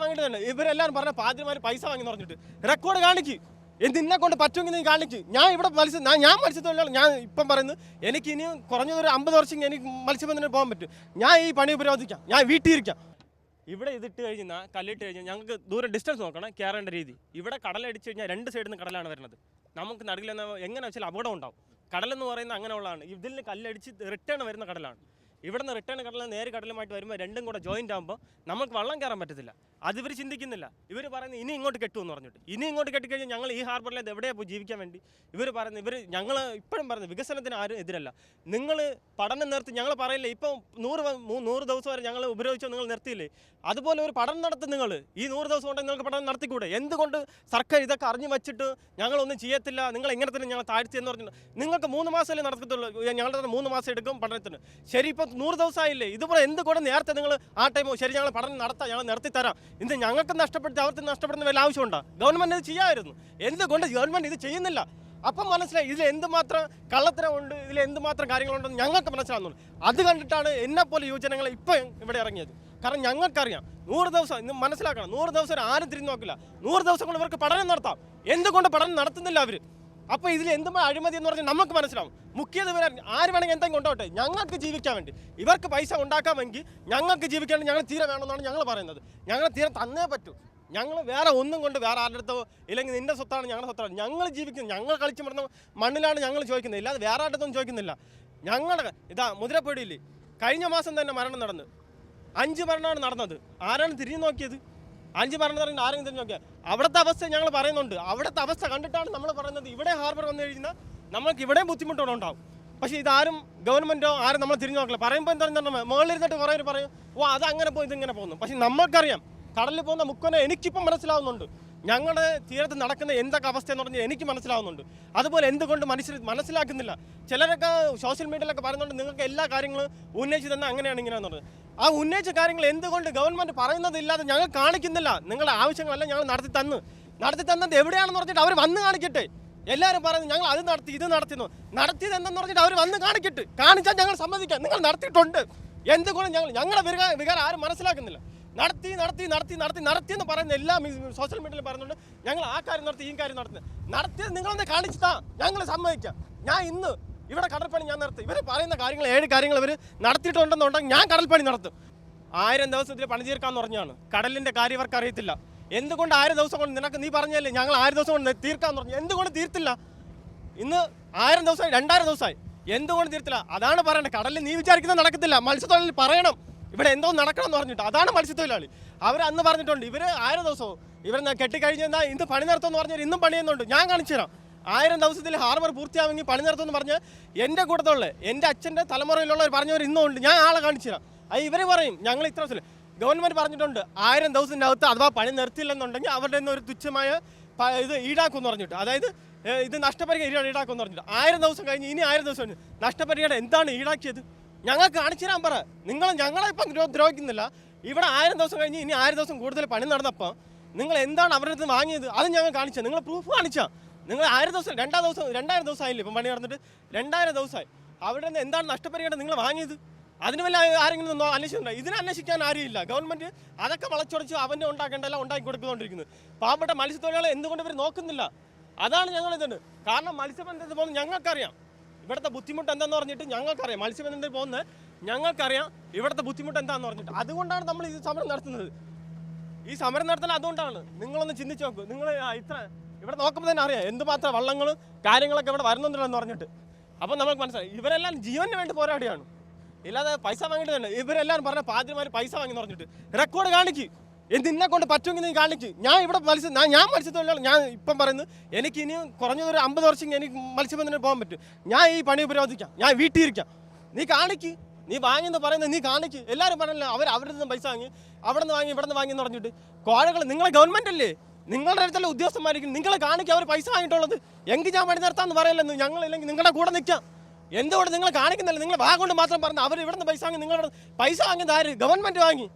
വാങ്ങിയിട്ട് തന്നെ. ഇവരെല്ലാവരും പറഞ്ഞ പാതിരിമാർ പൈസ വാങ്ങി പറഞ്ഞിട്ട്. റെക്കോർഡ് കാണിക്ക്. നിന്നെ കൊണ്ട് പറ്റുമെങ്കിൽ നീ കാണിക്ക്. ഞാൻ ഇവിടെ മത്സ്യ ഞാൻ ഞാൻ മത്സ്യത്തൊഴിലാളി. ഞാൻ ഇപ്പം പറയുന്നത് എനിക്ക് ഇനി കുറഞ്ഞതൊരു അമ്പത് വർഷം എനിക്ക് മത്സ്യബന്ധനം പോകാൻ പറ്റും. ഞാൻ ഈ പണി ഉപരോധിക്കാം. ഞാൻ വീട്ടിൽ ഇരിക്കാം ഇവിടെ ഇതിട്ട് കഴിഞ്ഞാൽ കല്ലിട്ട് കഴിഞ്ഞാൽ ഞങ്ങൾക്ക് ദൂരം ഡിസ്റ്റൻസ് നോക്കണം കയറേണ്ട രീതി. ഇവിടെ കടലടിച്ച് കഴിഞ്ഞാൽ രണ്ട് സൈഡിൽ നിന്ന് കടലാണ് വരുന്നത്. നമുക്ക് നടുകിൽ എങ്ങനെ വെച്ചാൽ അപകടം ഉണ്ടാവും. കടലെന്ന് പറയുന്നത് അങ്ങനെയുള്ളതാണ്. ഇതിൽ നിന്ന് കല്ലടിച്ച് റിട്ടേൺ വരുന്ന കടലാണ്. ഇവിടെ നിന്ന് റിട്ടേൺ കടലിൽ നേരെ കടലുമായിട്ട് വരുമ്പോൾ രണ്ടും കൂടെ ജോയിന്റ് ആകുമ്പോൾ നമുക്ക് വള്ളം കയറാൻ പറ്റത്തില്ല. അത് ഇവർ ചിന്തിക്കുന്നില്ല. ഇവർ പറയുന്നത് ഇനി ഇങ്ങോട്ട് കെട്ടുമെന്ന് പറഞ്ഞിട്ട്. ഇനി ഇങ്ങോട്ട് കെട്ടിക്കഴിഞ്ഞാൽ ഞങ്ങൾ ഈ ഹാർബറിൽ ഇത് എവിടെയാണ് പോയി ജീവിക്കാൻ വേണ്ടി? ഇവർ പറയുന്നത് ഇവർ ഞങ്ങൾ ഇപ്പോഴും പറയുന്നത് വികസനത്തിന് ആരും എതിരല്ല. നിങ്ങൾ പഠനം നിർത്തി ഞങ്ങൾ പറയില്ല ഇപ്പം നൂറ് നൂറ് ദിവസം വരെ ഞങ്ങൾ ഉപരോധിച്ചോ നിങ്ങൾ നിർത്തിയില്ലേ? അതുപോലെ ഒരു പഠനം നടത്തും നിങ്ങൾ ഈ നൂറ് ദിവസം കൊണ്ട് നിങ്ങൾക്ക് പഠനം നടത്തിക്കൂടെ? എന്തുകൊണ്ട് സർക്കാർ ഇതൊക്കെ അറിഞ്ഞു വെച്ചിട്ട് ഞങ്ങളൊന്നും ചെയ്യത്തില്ല? നിങ്ങൾ എങ്ങനെ തന്നെ ഞങ്ങൾ താഴ്ത്തി എന്ന് പറഞ്ഞു നിങ്ങൾക്ക് മൂന്ന് മാസമല്ലേ നടക്കത്തുള്ളൂ. ഞങ്ങളുടെ തന്നെ മൂന്ന് മാസം എടുക്കും പഠനത്തിന്. ശരി ഇപ്പം നൂറ് ദിവസമായില്ലേ ഇതുപോലെ എന്തുകൊണ്ട് നേരത്തെ നിങ്ങൾ ആ ടൈം ശരി ഞങ്ങൾ പഠനം നടത്താം ഞങ്ങൾ നിർത്തി തരാം ഇത് ഞങ്ങൾക്ക് നഷ്ടപ്പെടുത്തി അവർക്ക് നഷ്ടപ്പെടുന്ന വല്ല ആവശ്യമുണ്ടോ? ഗവൺമെന്റ് ഇത് ചെയ്യാമായിരുന്നു എന്തുകൊണ്ട് ഗവൺമെന്റ് ഇത് ചെയ്യുന്നില്ല? അപ്പം മനസ്സിലായി ഇതിൽ എന്തുമാത്രം കള്ളത്തരമുണ്ട് ഇതിൽ എന്തുമാത്രം കാര്യങ്ങളുണ്ടെന്ന് ഞങ്ങൾക്ക് മനസ്സിലാകുന്നുള്ളൂ അത് കണ്ടിട്ടാണ് എന്നെപ്പോലെ യുവജനങ്ങൾ ഇപ്പം ഇവിടെ ഇറങ്ങിയത്. കാരണം ഞങ്ങൾക്കറിയാം നൂറ് ദിവസം ഇന്ന് മനസ്സിലാക്കണം നൂറ് ദിവസം ആരും തിരിഞ്ഞു നോക്കില്ല. നൂറ് ദിവസം കൊണ്ട് ഇവർക്ക് പഠനം നടത്താം. എന്തുകൊണ്ട് പഠനം നടത്തുന്നില്ല അവർ അപ്പോൾ ഇതിൽ എന്തും അഴിമതി എന്ന് പറഞ്ഞാൽ നമുക്ക് മനസ്സിലാവും. മുഖ്യത് ഇവർ ആര് വേണമെങ്കിൽ എന്തെങ്കിലും കൊണ്ടോട്ടെ ഞങ്ങൾക്ക് ജീവിക്കാൻ വേണ്ടി. ഇവർക്ക് പൈസ ഉണ്ടാക്കാമെങ്കിൽ ഞങ്ങൾക്ക് ജീവിക്കാൻ ഞങ്ങൾ തീരെ വേണമെന്നാണ് ഞങ്ങൾ പറയുന്നത്. ഞങ്ങൾ തീരെ തന്നേ പറ്റൂ. ഞങ്ങൾ വേറെ ഒന്നും കൊണ്ട് വേറെ ആരുടെ അടുത്തോ ഇല്ലെങ്കിൽ നിന്റെ സ്വത്താണ് ഞങ്ങളുടെ സ്വത്താണ്. ഞങ്ങൾ ജീവിക്കുന്നത് ഞങ്ങൾ കളിച്ചു മറന്ന മണ്ണിലാണ് ഞങ്ങൾ ചോദിക്കുന്നത്. ഇല്ലാതെ വേറെ ആരുടെ അടുത്തൊന്നും ചോദിക്കുന്നില്ല. ഞങ്ങളുടെ ഇതാ മുതിരപ്പൊടിയില്ലേ? കഴിഞ്ഞ മാസം തന്നെ മരണം നടന്നു. അഞ്ച് മരണമാണ് നടന്നത്. ആരാണ് തിരിഞ്ഞു നോക്കിയത്? അഞ്ച് മരണം നടന്നത് ആരെങ്കിലും തിരിഞ്ഞു നോക്കിയത് അവിടുത്തെ അവസ്ഥ ഞങ്ങൾ പറയുന്നുണ്ട്. അവിടുത്തെ അവസ്ഥ കണ്ടിട്ടാണ് നമ്മൾ പറയുന്നത് ഇവിടെ ഹാർബർ വന്നു കഴിഞ്ഞാൽ നമ്മൾക്ക് ഇവിടെയും ബുദ്ധിമുട്ടുകൾ ഉണ്ടാവും. പക്ഷേ ഇതാരും ഗവൺമെന്റോ ആരും നമ്മൾ തിരിഞ്ഞു നോക്കില്ല. പറയുമ്പോൾ എന്താ പറഞ്ഞാൽ മുകളിലിരുന്നിട്ട് കുറേ പറയും ഓ അത് അങ്ങനെ പോയി ഇതിങ്ങനെ പോകുന്നു. പക്ഷേ നമ്മൾക്കറിയാം കടലിൽ പോകുന്ന മുക്കനെ എനിക്കിപ്പം മനസ്സിലാവുന്നുണ്ട്. ഞങ്ങളുടെ തീരത്ത് നടക്കുന്ന എന്തൊക്കെ അവസ്ഥ എന്ന് പറഞ്ഞാൽ എനിക്ക് മനസ്സിലാവുന്നുണ്ട്. അതുപോലെ എന്തുകൊണ്ട് മനുഷ്യർ മനസ്സിലാക്കുന്നില്ല. ചിലരൊക്കെ സോഷ്യൽ മീഡിയയിലൊക്കെ പറയുന്നുണ്ട് നിങ്ങൾക്ക് എല്ലാ കാര്യങ്ങളും ഉന്നയിച്ച് തന്നെ അങ്ങനെയാണ് ഇങ്ങനെയാന്ന് പറഞ്ഞത് ആ ഉന്നയിച്ച കാര്യങ്ങൾ എന്തുകൊണ്ട് ഗവൺമെന്റ് പറയുന്നതില്ലാതെ ഞങ്ങൾ കാണിക്കുന്നില്ല? നിങ്ങളുടെ ആവശ്യങ്ങളെല്ലാം ഞങ്ങൾ നടത്തി തന്നു. നടത്തി തന്നത് എവിടെയാണെന്ന് പറഞ്ഞിട്ട് അവർ വന്ന് കാണിക്കട്ടെ. എല്ലാവരും പറയുന്നു ഞങ്ങൾ അത് നടത്തി ഇത് നടത്തുന്നു നടത്തിയത് എന്തെന്ന് പറഞ്ഞിട്ട് അവർ വന്ന് കാണിക്കട്ടെ. കാണിച്ചാൽ ഞങ്ങൾ സമ്മതിക്കാം. നിങ്ങൾ നടത്തിയിട്ടുണ്ട്. എന്തുകൊണ്ട് ഞങ്ങൾ ഞങ്ങളുടെ വികാരം ആരും മനസ്സിലാക്കുന്നില്ല. നടത്തി നടത്തി നടത്തി നടത്തി നടത്തി എന്ന് പറയുന്ന എല്ലാം സോഷ്യൽ മീഡിയയിൽ പറയുന്നുണ്ട്. ഞങ്ങൾ ആ കാര്യം നടത്തി ഈ കാര്യം നടത്തുന്നത് നടത്തിയത് നിങ്ങളൊന്ന് കാണിച്ചിട്ടാ ഞങ്ങൾ സമ്മതിക്കാം. ഞാൻ ഇന്ന് ഇവിടെ കടൽപ്പണി ഞാൻ നടത്തി. ഇവർ പറയുന്ന കാര്യങ്ങൾ ഏഴ് കാര്യങ്ങൾ ഇവർ നടത്തിയിട്ടുണ്ടെന്നുണ്ടെങ്കിൽ ഞാൻ കടൽപ്പണി നടത്തും. ആയിരം ദിവസത്തിൽ പണി തീർക്കാന്ന് പറഞ്ഞാണ്. കടലിന്റെ കാര്യം ഇവർക്ക് അറിയത്തില്ല. എന്തുകൊണ്ട് ആയിരം ദിവസം കൊണ്ട് നിനക്ക് നീ പറഞ്ഞല്ലേ ഞങ്ങൾ ആയിരം ദിവസം കൊണ്ട് തീർക്കാന്ന് പറഞ്ഞു. എന്തുകൊണ്ട് തീർത്തില്ല? ഇന്ന് ആയിരം ദിവസമായി രണ്ടായിരം ദിവസമായി. എന്തുകൊണ്ട് തീർത്തില്ല? അതാണ് പറയേണ്ടത് കടലിൽ നീ വിചാരിക്കുന്നത് നടക്കത്തില്ല. മത്സ്യത്തൊഴിലിൽ പറയണം. ഇവിടെ എന്തോ നടക്കണം എന്ന് പറഞ്ഞിട്ട് അതാണ് മത്സ്യത്തൊഴിലാളി. അവർ അന്ന് പറഞ്ഞിട്ടുണ്ട് ഇവർ ആയിരം ദിവസവും ഇവർ കെട്ടിക്കഴിഞ്ഞാൽ ഇന്ന് പണി നിർത്തുമെന്ന് പറഞ്ഞാൽ ഇന്നും പണി ചെയ്യുന്നുണ്ട്. ഞാൻ കാണിച്ചു തരാം. ആയിരം ദിവസത്തിൽ ഹാർബർ പൂർത്തിയാവുമെങ്കിൽ പണി നിർത്തുമെന്ന് പറഞ്ഞ് എന്റെ കൂട്ടത്തുള്ള എന്റെ അച്ഛന്റെ തലമുറയിലുള്ളവർ പറഞ്ഞവർ ഇന്നും ഉണ്ട്. ഞാൻ ആളെ കാണിച്ചു തരാം. അത് ഇവർ പറയും ഞങ്ങൾ ഇത്ര ദിവസം ഗവൺമെന്റ് പറഞ്ഞിട്ടുണ്ട് ആയിരം ദിവസത്തിന്റെ അകത്ത് അഥവാ പണി നിർത്തിയില്ലെന്നുണ്ടെങ്കിൽ അവരുടെ നിന്ന് ഒരു തുച്ഛമായ ഇത് ഈടാക്കുമെന്ന് പറഞ്ഞിട്ട്. അതായത് ഇത് നഷ്ടപരിഹാരം ഈടാക്കുമെന്ന് പറഞ്ഞിട്ട്. ആയിരം ദിവസം കഴിഞ്ഞ് ഇനി ആയിരം ദിവസം കഴിഞ്ഞ് നഷ്ടപരിഹാരം എന്താണ് ഈടാക്കിയത്? ഞങ്ങൾക്ക് കാണിച്ചു തരാൻ പറ. നിങ്ങൾ ഞങ്ങളെ ഇപ്പം ദ്രോഹിക്കുന്നില്ല. ഇവിടെ ആയിരം ദിവസം കഴിഞ്ഞ് ഇനി ആയിരം ദിവസം കൂടുതൽ പണി നടന്നപ്പോൾ നിങ്ങൾ എന്താണ് അവരുടെ അടുത്ത് വാങ്ങിയത്? അത് ഞങ്ങൾ കാണിച്ചത് നിങ്ങൾ പ്രൂഫ് കാണിച്ചാൽ നിങ്ങൾ ആയിരം ദിവസം രണ്ടാം ദിവസം രണ്ടായിരം ദിവസം ആയില്ലേ ഇപ്പം പണി നടന്നിട്ട്? രണ്ടായിരം ദിവസമായി അവിടെ നിന്ന് എന്താണ് നഷ്ടപരിഹാരം നിങ്ങൾ വാങ്ങിയത്? അതിന് വല്ല ആരെങ്കിലും ഒന്നോ ഇതിനെ അന്വേഷിക്കാൻ ആരുമില്ല. ഗവൺമെന്റ് അതൊക്കെ വളച്ചൊടിച്ച് അവന്റെ ഉണ്ടാക്കേണ്ടല്ല ഉണ്ടാക്കി കൊടുക്കുന്നുകൊണ്ടിരിക്കുന്നത് പാവപ്പെട്ട മത്സ്യത്തൊഴിലാളി എന്തുകൊണ്ട് ഇവർ നോക്കുന്നില്ല? അതാണ് ഞങ്ങൾ ഇതുണ്ട് കാരണം മത്സ്യബന്ധനത്തിൽ പോകുന്നത് ഞങ്ങൾക്കറിയാം. ഇവിടുത്തെ ബുദ്ധിമുട്ട് എന്താന്ന് പറഞ്ഞിട്ട് ഞങ്ങൾക്കറിയാം. മത്സ്യബന്ധനത്തിൽ പോകുന്നത് ഞങ്ങൾക്കറിയാം ഇവിടുത്തെ ബുദ്ധിമുട്ട് എന്താന്ന് പറഞ്ഞിട്ട്. അതുകൊണ്ടാണ് നമ്മൾ ഈ സമരം നടത്തുന്നത്. ഈ സമരം നടത്തുന്നത് അതുകൊണ്ടാണ്. നിങ്ങളൊന്ന് ചിന്തിച്ച് നോക്കൂ. നിങ്ങൾ ഇത്ര ഇവിടെ നോക്കുമ്പോൾ തന്നെ അറിയാം. എന്തുമാത്രം വള്ളങ്ങളും കാര്യങ്ങളൊക്കെ ഇവിടെ വരുന്നുണ്ടെന്ന് പറഞ്ഞിട്ട്. അപ്പോൾ നമുക്ക് മനസ്സിലായി. ഇവരെല്ലാം ജീവന് വേണ്ടി പോരാടിയാണ്. ഇല്ലാതെ പൈസ വാങ്ങിയിട്ട് തന്നെ. ഇവരെല്ലാവരും പറഞ്ഞ പാതിരിമാര് പൈസ വാങ്ങി പറഞ്ഞിട്ട്. റെക്കോർഡ് കാണിക്ക്. നിന്നെ കൊണ്ട് പറ്റുമെങ്കിൽ നീ കാണിക്ക്. ഞാൻ ഇവിടെ മത്സ്യ ഞാൻ മത്സ്യത്തൊഴിലാളി. ഞാൻ ഇപ്പം പറയുന്നത് എനിക്ക് ഇനി കുറഞ്ഞതൊരു അമ്പത് വർഷം എനിക്ക് മത്സ്യബന്ധനം പോകാൻ പറ്റും. ഞാൻ ഈ പണി ഉപരോധിക്കാം ഞാൻ വീട്ടിൽ ഇരിക്കാം നീ കാണിക്ക്. നീ വാങ്ങിയെന്ന് പറയുന്നത് നീ കാണിക്ക്. എല്ലാവരും പറഞ്ഞല്ലോ അവർ അവരുടെ നിന്ന് പൈസ വാങ്ങി അവിടെ നിന്ന് വാങ്ങി ഇവിടെ നിന്ന് വാങ്ങി എന്ന് പറഞ്ഞിട്ട്. കോഴകൾ നിങ്ങളെ ഗവൺമെന്റ് അല്ലേ? നിങ്ങളുടെ അടുത്തുള്ള ഉദ്യോഗസ്ഥന്മാരിക്കും നിങ്ങളെ കാണിക്കുക അവർ പൈസ വാങ്ങിയിട്ടുള്ളത്. എങ്കിൽ ഞാൻ പണി നിർത്താമെന്ന് പറയല്ലെന്ന് ഞങ്ങളില്ലെങ്കിൽ നിങ്ങളുടെ കൂടെ നിൽക്കാം. എന്തുകൊണ്ട് നിങ്ങൾ കാണിക്കുന്നില്ല? നിങ്ങൾ ഭാഗം കൊണ്ട് മാത്രം പറഞ്ഞു അവർ ഇവിടെ നിന്ന് പൈസ വാങ്ങി നിങ്ങളുടെ പൈസ വാങ്ങിയത് ആര്? ഗവൺമെന്റ് വാങ്ങി.